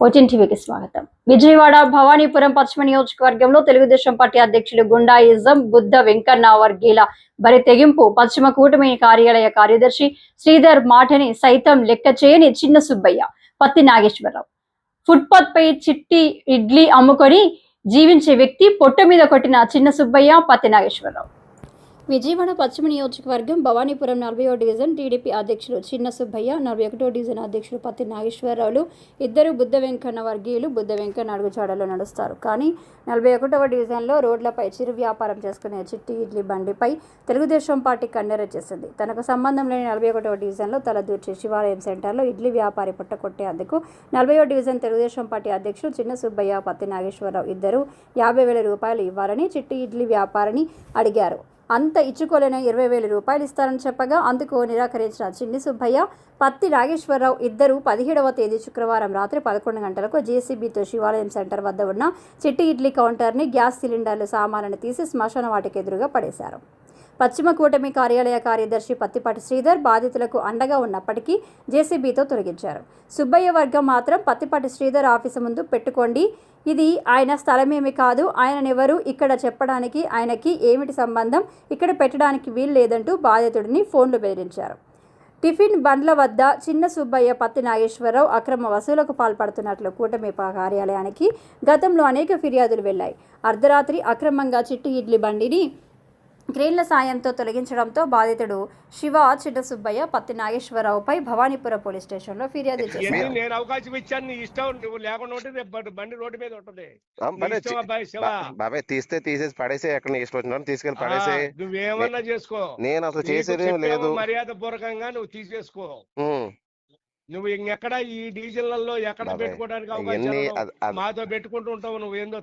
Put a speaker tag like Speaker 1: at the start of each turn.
Speaker 1: ఓటీన్టీవీకి స్వాగతం. విజయవాడ భవానీపురం పశ్చిమ నియోజకవర్గంలో తెలుగుదేశం పార్టీ అధ్యక్షులు గుండాయిజం బుద్ధ వెంకన్న వర్గీల బరి తెగింపు పశ్చిమ కూటమి కార్యాలయ కార్యదర్శి శ్రీధర్ మాటని సైతం లెక్క చేయని చిన్న సుబ్బయ్య పత్తి నాగేశ్వరరావు. ఫుట్పాత్ పై చిట్టి ఇడ్లీ అమ్ముకొని జీవించే వ్యక్తి పొట్ట మీద కొట్టిన చిన్న సుబ్బయ్య పత్తి నాగేశ్వరరావు. విజయవాడ పశ్చిమ నియోజకవర్గం భవానీపురం నలభైవ డివిజన్ టీడీపీ అధ్యక్షులు చిన్న సుబ్బయ్య నలభై ఒకటో డివిజన్ అధ్యక్షులు పత్తి నాగేశ్వరరావులు ఇద్దరు బుద్ధ వెంకన్న వర్గీయులు బుద్ధ వెంకన్న అడుగుచాడలో నడుస్తారు. కానీ నలభై ఒకటవ డివిజన్లో రోడ్లపై చిరు వ్యాపారం చేసుకునే చిట్టి ఇడ్లీ బండిపై తెలుగుదేశం పార్టీ కన్నెర చేసింది. తనకు సంబంధం లేని నలభై ఒకటవ డివిజన్లో తల దూర్చి శివాలయం సెంటర్లో ఇడ్లీ వ్యాపారి పుట్ట కొట్టేందుకు నలభైవ డివిజన్ తెలుగుదేశం పార్టీ అధ్యక్షులు చిన్న సుబ్బయ్య పత్తి నాగేశ్వరరావు ఇద్దరు యాభై వేల రూపాయలు ఇవ్వాలని చిట్టి ఇడ్లీ వ్యాపారిని అడిగారు. అంత ఇచ్చుకోలేని ఇరవై వేల రూపాయలు ఇస్తారని చెప్పగా అందుకు నిరాకరించిన చిన్ని సుబ్బయ్య పత్తి నాగేశ్వరరావు ఇద్దరు పదిహేడవ తేదీ శుక్రవారం రాత్రి పదకొండు గంటలకు జేసీబీతో శివాలయం సెంటర్ వద్ద ఉన్న చిట్టి ఇడ్లీ కౌంటర్ని గ్యాస్ సిలిండర్లు సామాన్లను తీసి శ్మశాన వాటికి ఎదురుగా పడేశారు. పశ్చిమ కూటమి కార్యాలయ కార్యదర్శి పత్తిపాటి శ్రీధర్ బాధితులకు అండగా ఉన్నప్పటికీ జేసీబీతో తొలగించారు. సుబ్బయ్య వర్గం మాత్రం పత్తిపాటి శ్రీధర్ ఆఫీసు ముందు పెట్టుకోండి ఇది ఆయన స్థలమేమి కాదు ఆయననెవరు ఇక్కడ చెప్పడానికి ఆయనకి ఏమిటి సంబంధం ఇక్కడ పెట్టడానికి వీలు లేదంటూ బాధితుడిని ఫోన్లు బెదిరించారు. టిఫిన్ బండ్ల వద్ద చిన్న సుబ్బయ్య పత్తి నాగేశ్వరరావు అక్రమ వసూలకు పాల్పడుతున్నట్లు కూటమి కార్యాలయానికి గతంలో అనేక ఫిర్యాదులు వెళ్ళాయి అర్ధరాత్రి అక్రమంగా చిట్టి ఇడ్లీ బండిని క్రేన్ల సాయంతో తొలగించడంతో బాధితుడు శివ చిన్న సుబ్బయ్య పత్తి నాగేశ్వరరావుపై భవానీపురం పోలీస్ స్టేషన్లో ఫిర్యాదు చేశారు.
Speaker 2: నేను అవకాశం ఇచ్చాను నీ ఇష్టం నువ్వు లేకుండా ఉంటే బండి- రోడ్డు మీద ఉంటుంది.
Speaker 3: బాబాయ్ తీస్తే తీసేసి పడేసి ఎక్కడ నీ ఇష్టం వచ్చిన తీసుకెళ్ళి పడేసి.
Speaker 2: నువ్వేమన్నా చేసుకో.
Speaker 3: నేను అసలు చేసేది లేదు.
Speaker 2: మర్యాద పూర్వకంగా నువ్వు తీసేసుకో. నువ్వు ఇంకెక్కడ ఈ డీజిల్లలో ఎక్కడ పెట్టుకోవడానికి అవకాశం మాతో పెట్టుకుంటూ ఉంటావు నువ్వు ఏందో